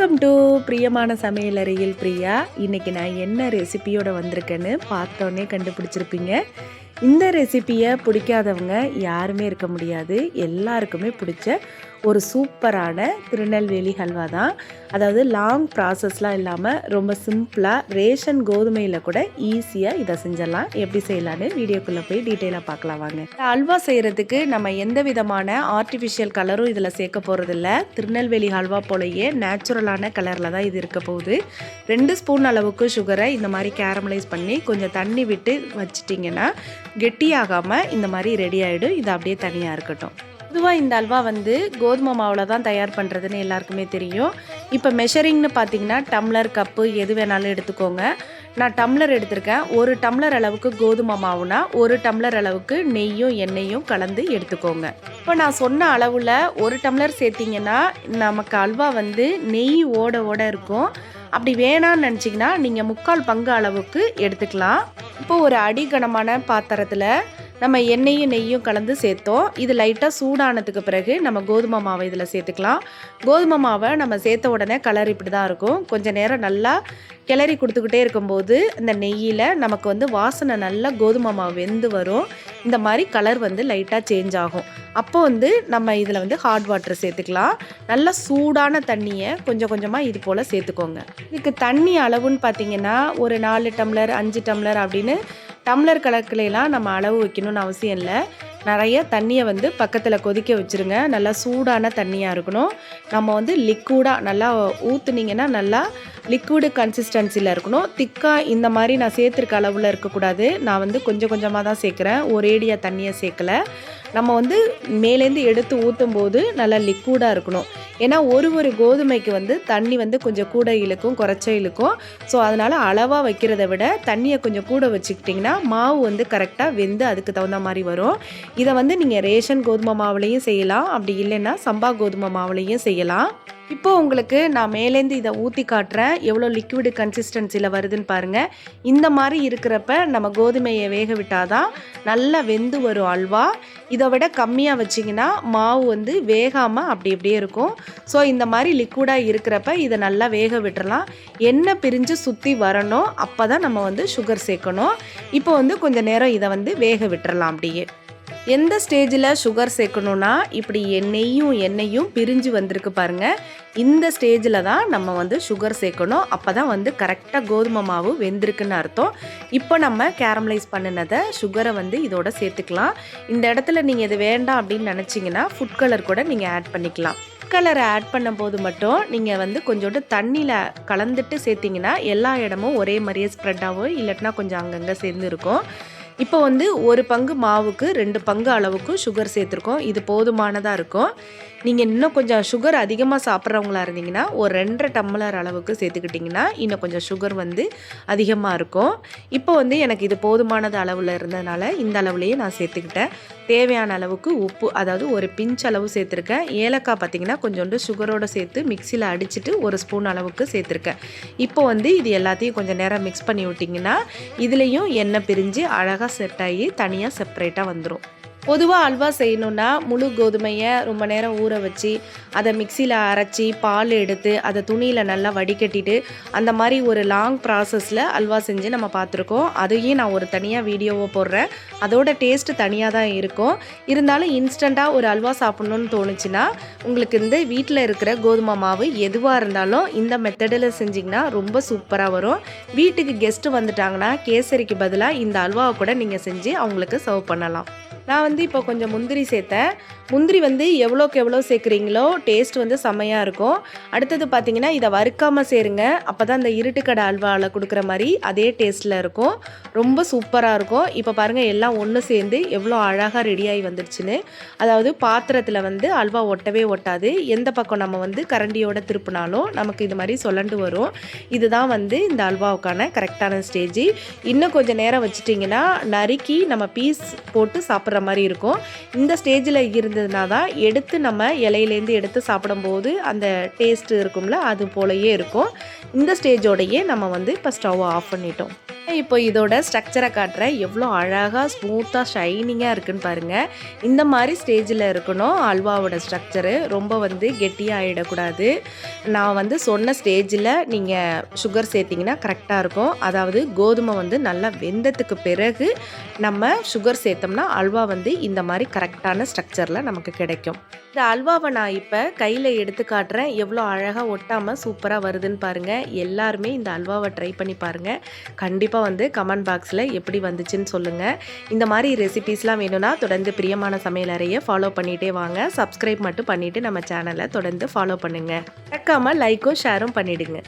Welcome to பிரியமான சமையலறையில் பிரியா. இன்னைக்கு நான் என்ன ரெசிபியோட வந்திருக்கேன்னு பார்த்தோன்னே கண்டுபிடிச்சிருப்பீங்க. இந்த ரெசிபியை பிடிக்காதவங்க யாருமே இருக்க முடியாது. எல்லாருக்குமே பிடிச்ச ஒரு சூப்பரான திருநெல்வேலி ஹல்வா தான். அதாவது லாங் ப்ராசஸ்லாம் இல்லாமல் ரொம்ப சிம்பிளாக ரேஷன் கோதுமையில் கூட ஈஸியாக இதை செஞ்சிடலாம். எப்படி செய்யலான்னு வீடியோக்குள்ளே போய் டீட்டெயிலாக பார்க்கலாம் வாங்க. ஹல்வா அல்வா செய்கிறதுக்கு நம்ம எந்த விதமான ஆர்டிஃபிஷியல் கலரும் இதில் சேர்க்க போகிறதில்ல திருநெல்வேலி ஹல்வா போலயே நேச்சுரலான கலரில் தான் இது இருக்க போகுது. ரெண்டு ஸ்பூன் அளவுக்கு சுகரை இந்த மாதிரி கேரமலைஸ் பண்ணி கொஞ்சம் தண்ணி விட்டு வச்சிட்டிங்கன்னா கெட்டியாகாமல் இந்த மாதிரி ரெடி ஆகிடும் இது அப்படியே தனியாக இருக்கட்டும். பொதுவாக இந்த அல்வா வந்து கோதுமை மாவில் தான் தயார் பண்ணுறதுன்னு எல்லாருக்குமே தெரியும். இப்போ மெஷரிங்னு பார்த்தீங்கன்னா டம்ளர் கப்பு எது வேணாலும் எடுத்துக்கோங்க. நான் டம்ளர் எடுத்திருக்கேன். ஒரு டம்ளர் அளவுக்கு கோதுமை மாவுனா ஒரு டம்ளர் அளவுக்கு நெய்யும் எண்ணெயும் கலந்து எடுத்துக்கோங்க. இப்போ நான் சொன்ன அளவில் ஒரு டம்ளர் சேர்த்திங்கன்னா நமக்கு அல்வா வந்து நெய் ஓட ஓட இருக்கும். அப்படி வேணான்னு நினச்சிங்கன்னா நீங்கள் முக்கால் பங்கு அளவுக்கு எடுத்துக்கலாம். இப்போ ஒரு அடிகனமான பாத்திரத்தில் நம்ம எண்ணெயும் நெய்யும் கலந்து சேர்த்தோம். இது லைட்டாக சூடானதுக்கு பிறகு நம்ம கோதுமை மாவை இதில் சேர்த்துக்கலாம். கோதுமை மாவை நம்ம சேர்த்த உடனே கலர் இப்படி தான் இருக்கும். கொஞ்சம் நேரம் நல்லா கிளறி கொடுத்துக்கிட்டே இருக்கும்போது இந்த நெய்யில் நமக்கு வந்து வாசனை நல்லா கோதுமை மாவு வெந்து வரும். இந்த மாதிரி கலர் வந்து லைட்டாக சேஞ்ச் ஆகும். அப்போ வந்து நம்ம இதில் வந்து ஹாட் வாட்டர் சேர்த்துக்கலாம். நல்லா சூடான தண்ணியை கொஞ்சம் கொஞ்சமாக இது போல் சேர்த்துக்கோங்க. இதுக்கு தண்ணி அளவுன்னு பார்த்தீங்கன்னா ஒரு நாலு டம்ளர் அஞ்சு டம்ளர் அப்படின்னு டம்ளர் கணக்குலாம் நம்ம அளவு வைக்கணும்னு அவசியம் இல்லை. நிறைய தண்ணியை வந்து பக்கத்தில் கொதிக்க வச்சுருங்க. நல்லா சூடான தண்ணியாக இருக்கணும். நம்ம வந்து லிக்விடாக நல்லா ஊற்றுனீங்கன்னா நல்லா லிக்விடு கன்சிஸ்டன்சியில் இருக்கணும். திக்காக இந்த மாதிரி நான் சேர்த்துருக்க அளவில் இருக்கக்கூடாது. நான் வந்து கொஞ்சம் கொஞ்சமாக தான் சேர்க்குறேன். ஒரேடியாக தண்ணியை சேர்க்கலை. நம்ம வந்து மேலேருந்து எடுத்து ஊற்றும் போது நல்லா லிக்விடாக இருக்கணும். ஏன்னா ஒரு ஒரு கோதுமைக்கு வந்து தண்ணி வந்து கொஞ்சம் கூட இழுக்கும் குறைச்ச இழுக்கும். ஸோ அதனால் அளவாக வைக்கிறத விட தண்ணியை கொஞ்சம் கூட வச்சுக்கிட்டிங்கன்னா மாவு வந்து கரெக்டாக வெந்து அதுக்கு தகுந்த மாதிரி வரும். இதை வந்து நீங்கள் ரேஷன் கோதுமை மாவுலேயும் செய்யலாம். அப்படி இல்லைன்னா சம்பா கோதுமை மாவுலேயும் செய்யலாம். இப்போ உங்களுக்கு நான் மேலேருந்து இதை ஊற்றி காட்டுறேன். எவ்வளோ லிக்விடு கன்சிஸ்டன்சியில் வருதுன்னு பாருங்கள் இந்த மாதிரி இருக்கிறப்ப நம்ம கோதுமையை வேக விட்டாதான் நல்லா வெந்து வரும் அல்வா. இதை விட கம்மியாக வச்சிங்கன்னா மாவு வந்து வேகாமல் அப்படி இப்படியே இருக்கும். ஸோ இந்த மாதிரி லிக்விடாக இருக்கிறப்ப இதை நல்லா வேக விட்டுறலாம். எண்ணெய் பிரிஞ்சு சுற்றி வரணும். அப்போ தான் நம்ம வந்து சுகர் சேர்க்கணும். இப்போ வந்து கொஞ்சம் நேரம் இதை வந்து வேக விட்டுறலாம் அப்படியே. எந்த ஸ்டேஜில் சுகர் சேர்க்கணுன்னா இப்படி எண்ணெயும் எண்ணெயும் பிரிஞ்சு வந்திருக்கு பாருங்கள் இந்த ஸ்டேஜில் தான் நம்ம வந்து சுகர் சேர்க்கணும். அப்போ தான் வந்து கரெக்டாக கோதுமை மாவு வெந்திருக்குன்னு அர்த்தம். இப்போ நம்ம கேரமலைஸ் பண்ணினதை சுகரை வந்து இதோட சேர்த்துக்கலாம். இந்த இடத்துல நீங்கள் இது வேண்டாம் அப்படின்னு நினச்சிங்கன்னா ஃபுட் கலர் கூட நீங்கள் ஆட் பண்ணிக்கலாம். கலரை ஆட் பண்ணும்போது மட்டும் நீங்கள் வந்து கொஞ்சோண்டு தண்ணியில் கலந்துட்டு சேர்த்திங்கன்னா எல்லா இடமும் ஒரே மாதிரியே ஸ்ப்ரெட் ஆகும் இல்லாட்டினா கொஞ்சம் அங்கங்கே சேர்ந்து இருக்கும். இப்போ வந்து ஒரு பங்கு மாவுக்கு ரெண்டு பங்கு அளவுக்கு சுகர் சேர்த்துருக்கோம். இது போதுமானதாக இருக்கும். நீங்கள் இன்னும் கொஞ்சம் சுகர் அதிகமாக சாப்பிட்றவங்களா இருந்தீங்கன்னா ஒரு ரெண்டரை டம்ளர் அளவுக்கு சேர்த்துக்கிட்டிங்கன்னா இன்னும் கொஞ்சம் சுகர் வந்து அதிகமாக இருக்கும். இப்போ வந்து எனக்கு இது போதுமானது அளவில் இருந்ததுனால இந்த அளவுலேயே நான் சேர்த்துக்கிட்டேன். தேவையான அளவுக்கு உப்பு அதாவது ஒரு பிஞ்ச் அளவு சேர்த்துருக்கேன். ஏலக்காய் பார்த்திங்கன்னா கொஞ்சோண்டு சுகரோடு சேர்த்து மிக்சியில் அடிச்சுட்டு ஒரு ஸ்பூன் அளவுக்கு சேர்த்துருக்கேன். இப்போ வந்து இது எல்லாத்தையும் கொஞ்சம் நேரம் மிக்ஸ் பண்ணி விட்டிங்கன்னா இதுலேயும் எண்ணெய் பிரிஞ்சு அழகாக செட் ஆகி தனியாக செப்பரேட்டாக வந்துடும் பொதுவாக அல்வா செய்யணுன்னா முழு கோதுமையை ரொம்ப நேரம் ஊற வச்சு அதை மிக்சியில் அரைச்சி பால் எடுத்து அதை துணியில் நல்லா வடிகட்டிட்டு அந்த மாதிரி ஒரு லாங் ப்ராசஸில் அல்வா செஞ்சு நம்ம பார்த்துருக்கோம் அதையும் நான் ஒரு தனியாக வீடியோவை போடுறேன். அதோட டேஸ்ட்டு தனியாக தான் இருக்கும். இருந்தாலும் இன்ஸ்டண்ட்டாக ஒரு அல்வா சாப்பிட்ணுன்னு தோணுச்சுன்னா உங்களுக்கு இந்த வீட்டில் இருக்கிற கோதுமை மாவு எதுவாக இருந்தாலும் இந்த மெத்தடில் செஞ்சிங்கன்னா ரொம்ப சூப்பராக வரும். வீட்டுக்கு கெஸ்ட்டு வந்துட்டாங்கன்னா கேசரிக்கு பதிலாக இந்த அல்வாவை கூட நீங்கள் செஞ்சு அவங்களுக்கு சர்வ் பண்ணலாம். நான் வந்து இப்போ கொஞ்சம் முந்திரி சேர்த்தேன். முந்திரி வந்து எவ்வளோக்கு எவ்வளோ சேர்க்குறீங்களோ டேஸ்ட் வந்து செம்மையாக இருக்கும். அடுத்தது பார்த்தீங்கன்னா இதை வறுக்காமல் சேருங்க. அப்போ தான் இந்த இருட்டுக்கடை அல்வாவில் கொடுக்குற மாதிரி அதே டேஸ்ட்டில் இருக்கும். ரொம்ப சூப்பராக இருக்கும். இப்போ பாருங்கள் எல்லாம் ஒன்று சேர்ந்து எவ்வளோ அழகாக ரெடியாகி வந்துடுச்சுன்னு அதாவது பாத்திரத்தில் வந்து அல்வா ஒட்டவே ஒட்டாது. எந்த பக்கம் நம்ம வந்து கரண்டியோட திருப்பினாலும் நமக்கு இது மாதிரி சொல்லண்டு வரும். இதுதான் வந்து இந்த அல்வாவுக்கான கரெக்டான ஸ்டேஜ் இன்னும் கொஞ்சம் நேரம் வச்சுட்டிங்கன்னா நறுக்கி நம்ம பீஸ் போட்டு சாப்பிட்ற மாதிரி இருக்கும். இந்த ஸ்டேஜில் இருந்ததுனா தான் எடுத்து நம்ம இலையிலேருந்து எடுத்து சாப்பிடும்போது அந்த டேஸ்ட்டு இருக்கும்ல அது போலயே இருக்கும். இந்த ஸ்டேஜோடையே நம்ம வந்து இப்போ ஸ்டவ் ஆஃப் பண்ணிட்டோம். இப்போ இதோட ஸ்ட்ரக்சரை காட்டுறேன் எவ்வளோ அழகாக ஸ்மூத்தாக ஷைனிங்காக இருக்குன்னு பாருங்கள் இந்த மாதிரி ஸ்டேஜில் இருக்கணும். அல்வாவோட ஸ்ட்ரக்சரு ரொம்ப வந்து கெட்டியாக ஆகிடக்கூடாது நான் வந்து சொன்ன ஸ்டேஜில் நீங்கள் சுகர் சேர்த்திங்கன்னா கரெக்டாக இருக்கும். அதாவது கோதுமை வந்து நல்லா வெந்ததுக்கு பிறகு நம்ம சுகர் சேர்த்தோம்னா அல்வா அல்வா வந்து இந்த மாதிரி கரெக்டான ஸ்ட்ரக்சரில் நமக்கு கிடைக்கும். இந்த அல்வாவை நான் இப்போ கையில் எடுத்து காட்டுறேன். எவ்வளோ அழகாக ஒட்டாமல் சூப்பராக வருதுன்னு பாருங்கள் எல்லாருமே இந்த அல்வாவை ட்ரை பண்ணி பாருங்கள் கண்டிப்பாக வந்து கமெண்ட் பாக்ஸில் எப்படி வந்துச்சுன்னு சொல்லுங்கள் இந்த மாதிரி ரெசிபீஸ்லாம் வேணும்னா தொடர்ந்து பிரியமான சமையல் அறையை ஃபாலோ பண்ணிகிட்டே வாங்க. சப்ஸ்கிரைப் மட்டும் பண்ணிவிட்டு நம்ம சேனலை தொடர்ந்து ஃபாலோ பண்ணுங்கள் மறக்காமல் லைக்கும் ஷேரும் பண்ணிவிடுங்க